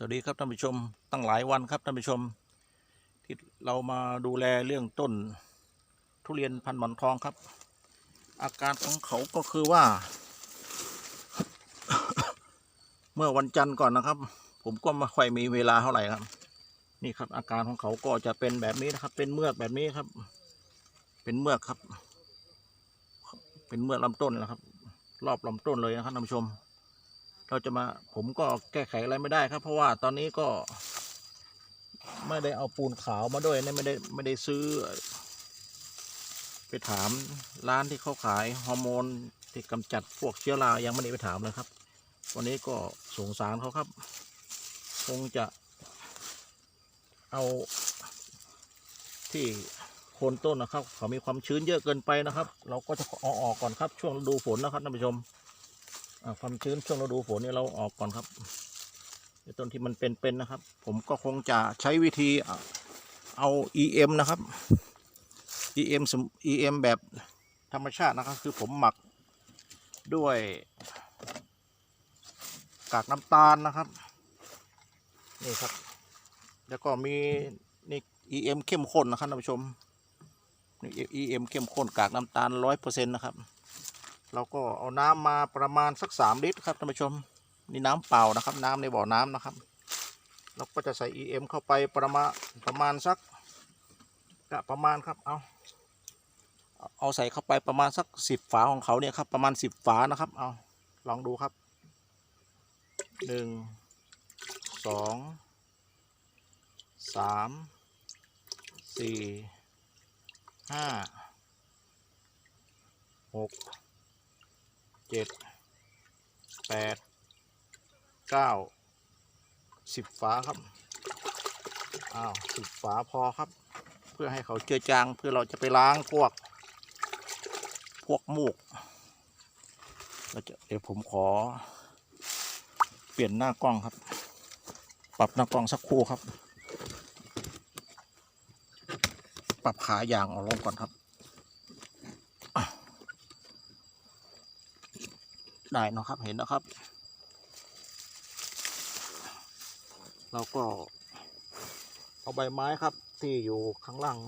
สวัสดีครับท่านผู้ชมตั้งหลายวันครับท่านผู้ชม ที่เรามาดูแลเรื่องต้นทุเรียนพันหมอนทองครับ อาการของเขาก็คือว่า เมื่อวันจันทร์ก่อนนะครับ ผมก็ไม่ค่อยมีเวลาเท่าไหร่ครับ นี่ครับ อาการของเขาก็จะเป็นแบบนี้นะครับ เป็นเมือกแบบนี้ครับ เป็นเมือกครับ เป็นเมือกลำต้นนะครับ รอบลำต้นเลยนะครับท่านผู้ชม เราจะมาผมก็แก้ไขอะไรไม่ได้ครับ เพราะว่าตอนนี้ก็ ไม่ได้เอาปูนขาวมาด้วยไม่ได้ไม่ได้ซื้อ ไปถามร้านที่เขาขายฮอร์โมนที่กำจัดพวกเชื้อรายังไม่ได้ไปถามเลยครับ วันนี้ก็สงสารเขาครับ คงจะ เอาที่โคนต้นนะครับ เขามีความชื้นเยอะเกินไปนะครับ เราก็จะเอาออกก่อนครับช่วงฤดูฝนนะครับท่านผู้ชม ความชื้นช่วงฤดูฝนนี่เราออกก่อนครับไอ้ต้นที่มันเป็นๆนะครับ ผมก็คงจะใช้วิธีอะเอา EM นะครับ EM สม EM แบบธรรมชาตินะครับ คือผมหมักด้วย กากน้ำตาลนะครับนี่ครับ แล้วก็มีนี่ EM เข้มข้นนะครับท่านผู้ชมนี่ EM เข้มข้นกากน้ำตาลร้อยเปอร์เซ็นต์นะครับ เราก็เอาน้ำมาประมาณสักสามลิตรครับท่านผู้ชมนี่น้ำเปล่านะครับ น้ำในบ่อน้ำนะครับ เราก็จะใส่ EM เข้าไปประมาณประมาณสักกะประมาณครับเอาเอาใส่เข้าไปประมาณสักสิบฝาของเขาเนี่ยครับประมาณสิบฝานะครับเอาลองดูครับหนึ่งสองสามสี่ห้าหก เจ็ดแปดเก้าสิบฝาครับ อ้าวสิบฝาพอครับ เพื่อให้เขาเจือจางเพื่อเราจะไปล้างพวก พวกมูกเราจะเดี๋ยวผมขอ เปลี่ยนหน้ากล้องครับ ปรับหน้ากล้องสักครู่ครับ ปรับขายางออกลงก่อนครับ ได้เนะครับเห็นนะครับ เราก็ เอาใบไม้ครับ ที่อยู่ข้างล่าง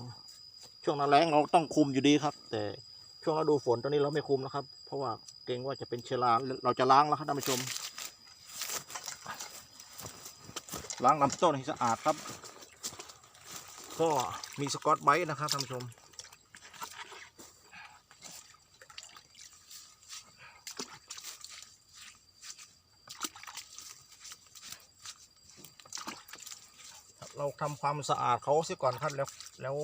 ช่วงหน้าแล้งเราต้องคุมอยู่ดีครับ แต่ช่วงฤดูฝนตอนนี้เราไม่คุมนะครับ เพราะว่าเกรงว่าจะเป็นเชื้อราเราจะล้างแล้วครับท่านผู้ชม ล้างลำต้นให้สะอาดครับ ก็มีสกอตไบรท์นะครับท่านผู้ชม เราทำความสะอาดเขาเสียก่อนครับแล้วแล้ว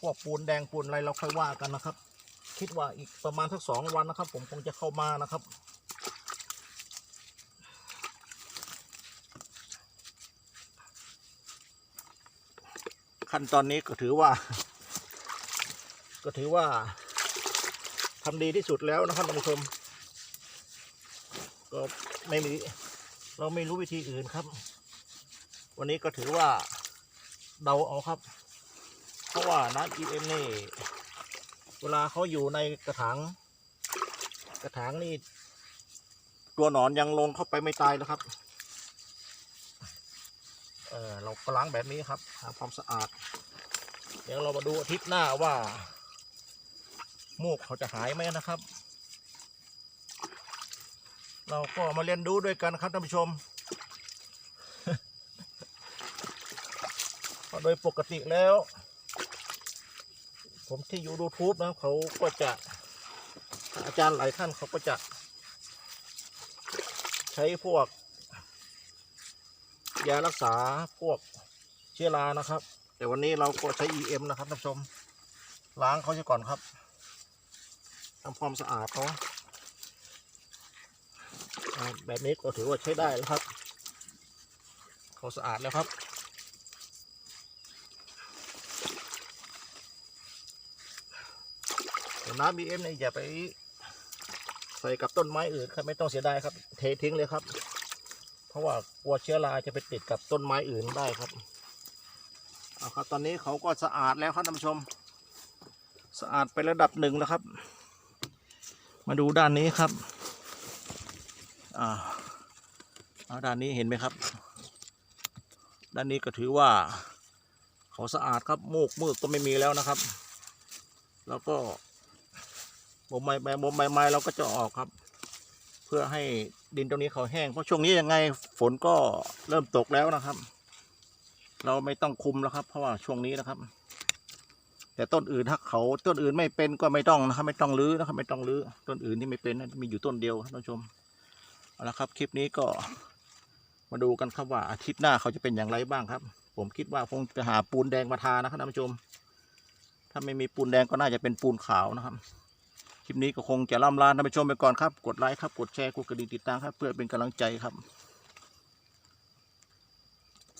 พวกปูนแดงปูนอะไรเราค่อยว่ากันนะครับ คิดว่าอีกประมาณสักสองวันนะครับ ผมคงจะเข้ามานะครับขั้นตอนนี้ก็ถือว่า ก็ถือว่าทำดีที่สุดแล้วนะครับท่านผู้ชม ก็ไม่มีเราไม่รู้วิธีอื่นครับ วันนี้ก็ถือว่าเดาเอาครับ เพราะว่าน้ำ EM นี่ เวลาเขาอยู่ในกระถาง กระถางนี่ ตัวหนอนยังลงเข้าไปไม่ตายแล้วครับ เออเราก็ล้างแบบนี้ครับทำความสะอาด เดี๋ยวเรามาดูอาทิตย์หน้าว่า มูกเขาจะหายไหมนะครับ เราก็มาเรียนรู้ด้วยกันครับท่านผู้ชม เพราะโดยปกติแล้ว ผมที่อยู่ YouTube นะเขาก็จะอาจารย์หลายท่านเขาก็จะ ใช้พวก ยารักษาพวกเชื้อรานะครับ แต่วันนี้เราก็ใช้ EM นะครับท่านผู้ชม ล้างเขาเสียก่อนครับทำความสะอาดเขาอ่าแบบนี้ก็ถือว่าใช้ได้แล้วครับเขาสะอาดแล้วครับ แต่ น้ำ BM เอ็มนี่ยอย่าไปใส่กับต้นไม้อื่นครับไม่ต้องเสียดายครับ เททิ้งเลยครับ เพราะว่ากลัวเชื้อราจะไปติดกับต้นไม้อื่นได้ครับเอาครับตอนนี้เขาก็สะอาดแล้วครับท่านผู้ชม สะอาดไประดับหนึ่งแล้วครับ มาดูด้านนี้ครับอ่าเอาด้านนี้เห็นไหมครับ ด้านนี้ก็ถือว่าเขาสะอาดครับมูกมืดก็ไม่มีแล้วนะครับ แล้วก็ บ่มไม้ใบบ่มใบไม้เราก็จะออกครับ เพื่อให้ดินตรงนี้เขาแห้งเพราะช่วงนี้ยังไงฝนก็เริ่มตกแล้วนะครับ เราไม่ต้องคุมแล้วครับ เพราะว่าช่วงนี้นะครับ แต่ต้นอื่นถ้าเขาต้นอื่นไม่เป็นก็ไม่ต้องนะครับ ไม่ต้องรื้อนะครับ ไม่ต้องรื้อต้นอื่นที่ไม่เป็นนะมีอยู่ต้นเดียวครับท่านผู้ชมเอาละครับ คลิปนี้ก็มาดูกันครับว่าอาทิตย์หน้าเขาจะเป็นอย่างไรบ้างครับ ผมคิดว่าคงจะหาปูนแดงมาทานะครับท่านผู้ชม ถ้าไม่มีปูนแดงก็น่าจะเป็นปูนขาวนะครับ คลิปนี้ก็คงจะล่ำลาท่านผู้ชมไปก่อนครับ กดไลค์ครับ กดแชร์ กดกระดิ่งติดตามครับ เพื่อเป็นกำลังใจครับ